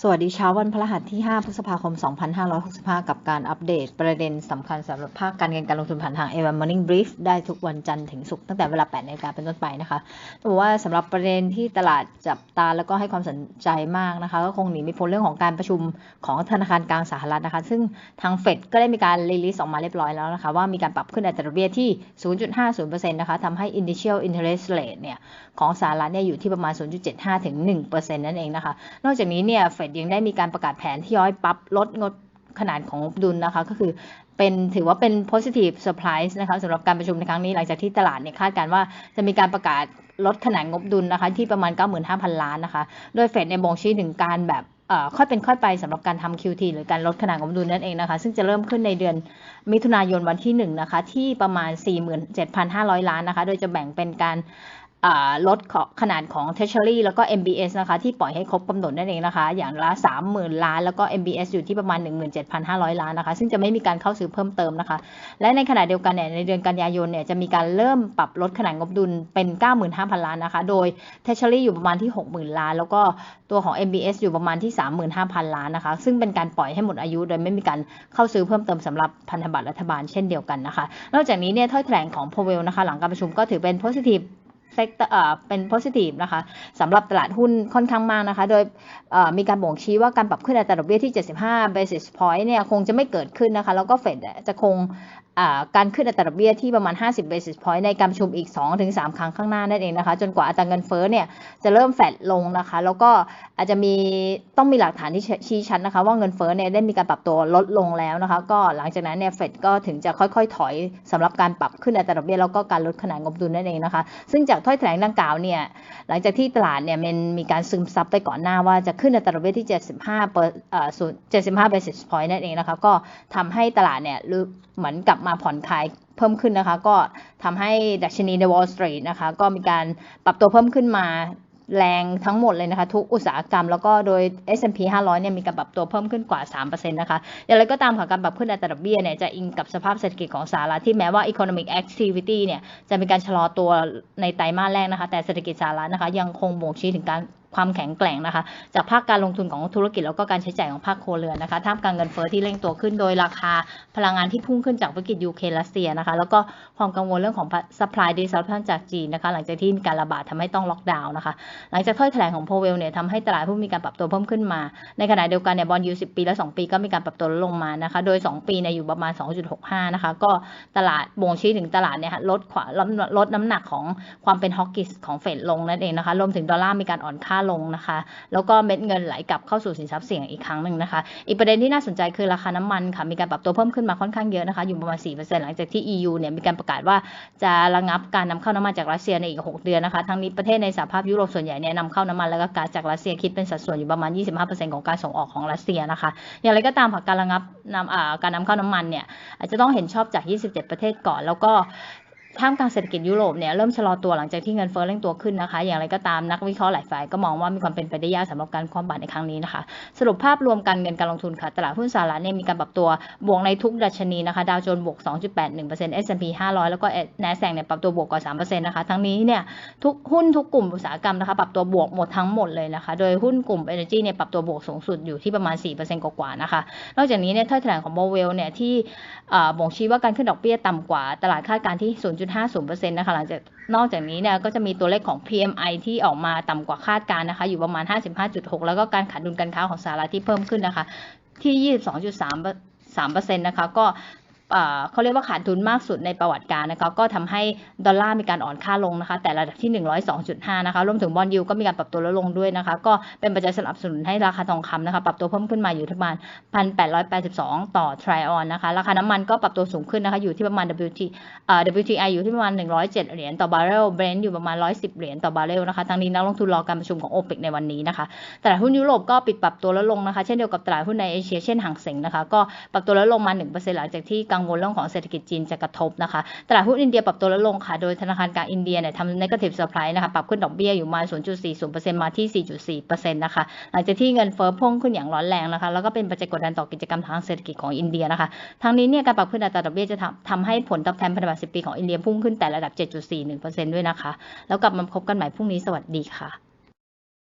สวัสดีเช้าวันพฤหัสที่ 5 พฤษภาคม 2565 กับการอัปเดตประเด็นสำคัญสำหรับภาคการเงินการลงทุนผ่านทาง a อ m Morning Brief ได้ทุกวันจันทร์ถึงศุกร์ตั้งแต่เวลา 8นาฬิกาเป็นต้นไปนะคะต้องบอกว่าสำหรับประเด็นที่ตลาดจับตาแล้วก็ให้ความสนใจมากนะคะ ก็คงหนีไม่พ้นเรื่องของการประชุมของธนาคารกลางสหรัฐนะคะ ซึ่งทางเฟดก็ได้มีการรีลิสออกมาเรียบร้อยแล้วนะคะว่ามีการปรับขึ้นอัตราดอกเบี้ยที่ 0.50%นะคะทำให้ initial interest rate เนี่ยของสหรัฐเนี่ยอยู่ที่ประมาณ 0.75 ถึง 1%นั่นเองนะคะ นอกจากนี้เนี่ยเฟดยังได้มีการประกาศแผนที่ย้อยปรับลดงดขนาดของงบดุลนะคะ ก็คือเป็นถือว่าเป็น positive surprise นะคะสำหรับการประชุมในครั้งนี้หลังจากที่ตลาดเนี่ยคาดการณ์ว่าจะมีการประกาศลดขนาดงบดุลนะคะ ที่ประมาณ 95,000 ล้านนะคะ โดยเฟดในบ่งชี้ถึงการแบบเอ่อค่อยเป็นค่อยไปสำหรับการทำ QT หรือการลดขนาดงบดุลนั่นเองนะคะ ซึ่งจะเริ่มขึ้นในเดือนมิถุนายนวันที่1นะคะที่ประมาณ 47,500 ล้านนะคะ โดยจะแบ่งเป็นการ ลดขนาดของ Treasury แล้วก็ MBS นะคะที่ปล่อยให้ครบกำหนดนั่นเองนะคะ อย่างละ 30,000 ล้าน แล้วก็ MBS อยู่ที่ประมาณ 17,500 ล้านนะคะ ซึ่งจะไม่มีการเข้าซื้อเพิ่มเติมนะคะ และในขณะเดียวกันเนี่ยในเดือนกันยายนเนี่ยจะมีการเริ่มปรับลดขนาดงบดุลเป็น 95,000 ล้านนะคะ โดย Treasury อยู่ประมาณที่ 60,000 ล้าน แล้วก็ตัวของ MBS อยู่ประมาณที่ 35,000 ล้านนะคะ ซึ่งเป็นการปล่อยให้หมดอายุ โดยไม่มีการเข้าซื้อเพิ่มเติมสำหรับพันธบัตรรัฐบาลเช่นเดียวกันนะคะ นอกจากนี้เนี่ยถ้อยแถลงของ Powell นะคะ หลังการประชุมก็ถือเป็น positive เซกเอ่อเป็น positive นะคะสำหรับตลาดหุ้นค่อนข้างมากนะคะ โดยมีการบ่งชี้ว่าการปรับขึ้นอัตราดอกเบี้ยที่ 75 basis point เนี่ยคงจะไม่เกิดขึ้นนะคะ แล้วก็เฟดจะคงการขึ้นอัตราดอกเบี้ยที่ประมาณ 50 basis point ในการประชุมอีก 2-3 ครั้งข้างหน้านั่นเองนะคะ จนกว่าอัตราเงินเฟ้อเนี่ยจะเริ่มแฟดลงนะคะ แล้วก็อาจจะมีต้องมีหลักฐานที่ชี้ชัดนะคะ ว่าเงินเฟ้อเนี่ยได้มีการปรับตัวลดลงแล้วนะคะ ก็หลังจากนั้นเนี่ยเฟดก็ถึงจะค่อยๆ ถอยสำหรับการปรับขึ้นอัตราดอกเบี้ยแล้วก็การลดขนาดงบดุลนั่นเองนะคะ ซึ่งจากถ้อยแถลงดังกล่าวเนี่ยหลังจากที่ตลาดเนี่ยมันมีการซึมซับไปก่อนหน้าว่าจะขึ้นอัตราดอกเบี้ยที่ 75เปอร์เอ่อ75 basis point นั่นเองนะคะก็ทำให้ตลาดเนี่ยเหมือนกลับมาผ่อนคลายเพิ่มขึ้นนะคะ ก็ทำให้ดัชนีใน Wall Street นะคะก็มีการปรับตัวเพิ่มขึ้นมา แรงทั้งหมดเลยนะคะ ทุกอุตสาหกรรมแล้วก็โดย S&P 500 เนี่ยมีการปรับตัวเพิ่มขึ้นกว่า 3%นะคะอย่างไรก็ตามค่ะการปรับขึ้นอัตราดอกเบี้ยเนี่ยจะอิงกับสภาพเศรษฐกิจของสหรัฐที่แม้ว่า economic activity เนี่ยจะมีการชะลอตัวในไตรมาสแรกนะคะ แต่เศรษฐกิจสหรัฐนะคะยังคงบ่งชี้ถึงการ ความแข็งแกร่งนะคะ จากภาคการลงทุนของธุรกิจแล้วก็การใช้จ่ายของภาคครัวเรือนนะคะท่ามกลางเงินเฟ้อที่เร่งตัวขึ้นโดยราคาพลังงานที่พุ่งขึ้นจากวิกฤตยูเครนรัสเซียนะคะ แล้วก็ความกังวลเรื่องของ supply disruption จากจีนนะคะ หลังจากที่มีการระบาดทำให้ต้องล็อกดาวน์นะคะ หลังจากถ้อยแถลงของโพเวลเนี่ยทำให้ตลาดหุ้นมีการปรับตัวเพิ่มขึ้นมา ในขณะเดียวกันเนี่ยบอลยูสิปีและ 2 ปีก็มีการปรับตัวลดลงมานะคะ โดย 2 ปีเนี่ยอยู่ประมาณ 2.65 นะคะ ก็ตลาดบ่งชี้ถึงตลาดเนี่ยลดขวาลดน้ำหนักของความเป็นฮอกกิสของเฟดลงนั่นเองนะคะ รวมถึงดอลลาร์มีการอ่อนค่าลงนะคะ แล้วก็เม็ดเงินไหลกลับเข้าสู่สินทรัพย์เสี่ยงอีกครั้งหนึ่งนะคะ อีกประเด็นที่น่าสนใจคือราคาน้ำมันค่ะ มีการปรับตัวเพิ่มขึ้นมาค่อนข้างเยอะนะคะ อยู่ประมาณ 4%หลังจากที่ EU เนี่ยมีการประกาศว่าจะระงับการนำเข้าน้ำมันจากรัสเซียในอีก 6 เดือนนะคะ ทั้งนี้ประเทศในสหภาพยุโรปส่วนใหญ่เนี่ยนำเข้าน้ำมันและก็ก๊าซจากรัสเซียคิดเป็นสัดส่วนอยู่ประมาณ 25%ของการส่งออกของรัสเซียนะคะ อย่างไรก็ตามค่ะการระงับนำการนำเข้าน้ำมันเนี่ยอาจจะต้องเห็นชอบจาก 27 ประเทศก่อน แล้วก็ ท่ามกลางเศรษฐกิจยุโรปเนี่ยเริ่มชะลอตัวหลังจากที่เงินเฟ้อเร่งตัวขึ้นนะคะ อย่างไรก็ตามนักวิเคราะห์หลายฝ่ายก็มองว่ามีความเป็นไปได้ยากสำหรับการคว่ำบาตรในครั้งนี้นะคะ สรุปภาพรวมการเงินการลงทุนค่ะ ตลาดหุ้นสหรัฐเนี่ยมีการปรับตัวบวกในทุกดัชนีนะคะ ดาวโจนส์บวก 2.81% S&P 500 แล้วก็ NASDAQ เนี่ยปรับตัวบวกกว่า 3%นะคะ ทั้งนี้เนี่ยทุกหุ้นทุกกลุ่มอุตสาหกรรมนะคะปรับตัวบวกหมดทั้งหมดเลยนะคะ โดยหุ้นกลุ่ม Energy เนี่ยปรับตัวบวกสูงสุดอยู่ที่ประมาณ 4%กว่าๆนะคะ นอกจากนี้เนี่ยถ้อยแถลงของโบเวลเนี่ยที่บ่งชี้ว่าการขึ้นดอกเบี้ยต่ำกว่าตลาดคาดการณ์ที่0.50%นะคะหลังจากนอกจากนี้เนี่ยก็จะมีตัวเลขของ PMI ที่ออกมาต่ำกว่าคาดการณ์นะคะ อยู่ประมาณ 55.6 แล้วก็การขาดดุลการค้าของสหรัฐที่เพิ่มขึ้นนะคะ ที่ 22.3 3%นะคะ ก็ เขาเรียกว่าขาดทุนมากสุดในประวัติการนะคะก็ทำให้ดอลลาร์มีการอ่อนค่าลงนะคะแต่ระดับที่ 102.5 นะคะรวมถึงบอลยูก็มีการปรับตัวลดลงด้วยนะคะก็เป็นปัจจัยสนับสนุนให้ราคาทองคำนะคะปรับตัวเพิ่มขึ้นมาอยู่ที่ประมาณ 1,882 ต่อทริออนนะคะราคาน้ำมันก็ปรับตัวสูงขึ้นนะคะอยู่ที่ประมาณ WT WTI อยู่ที่ประมาณ 107 เหรียญต่อบาร์เรลเบรนท์อยู่ประมาณ 110 เหรียญต่อบาร์เรลนะคะทั้งนี้นักลงทุนรอการประชุมของโอเปกในวันนี้นะคะตลาดหุ้นยุโรปก็ปิดปรับตัวลดลงนะคะเช่นเดียวกับตลาดหุ้นในเอเชียเช่นหางเสงนะคะก็ปรับตัวลดลงมา1%หลังจากที่กงวลเรื่องของเศรษฐกิจจีนจะกระทบนะคะ ตลาดหุ้นอินเดียปรับตัวลดลงค่ะ โดยธนาคารกลางอินเดียเนี่ยทำ negative surprise นะคะ ปรับขึ้นดอกเบี้ยอยู่มา 0.40%มาที่ 4.4%นะคะ หลังจากที่เงินเฟ้อพุ่งขึ้นอย่างร้อนแรงนะคะ แล้วก็เป็นปัจจัยกดดันต่อกิจกรรมทางเศรษฐกิจของอินเดียนะคะ ทั้งนี้เนี่ยการปรับขึ้นอัตราดอกเบี้ยจะทำให้ผลตอบแทนพันธบัตร10 ปีของอินเดียพุ่งขึ้นแต่ระดับ 7.41%ด้วยนะคะ แล้วกลับมาพบกันใหม่พรุ่งนี้สวัสดีค่ะ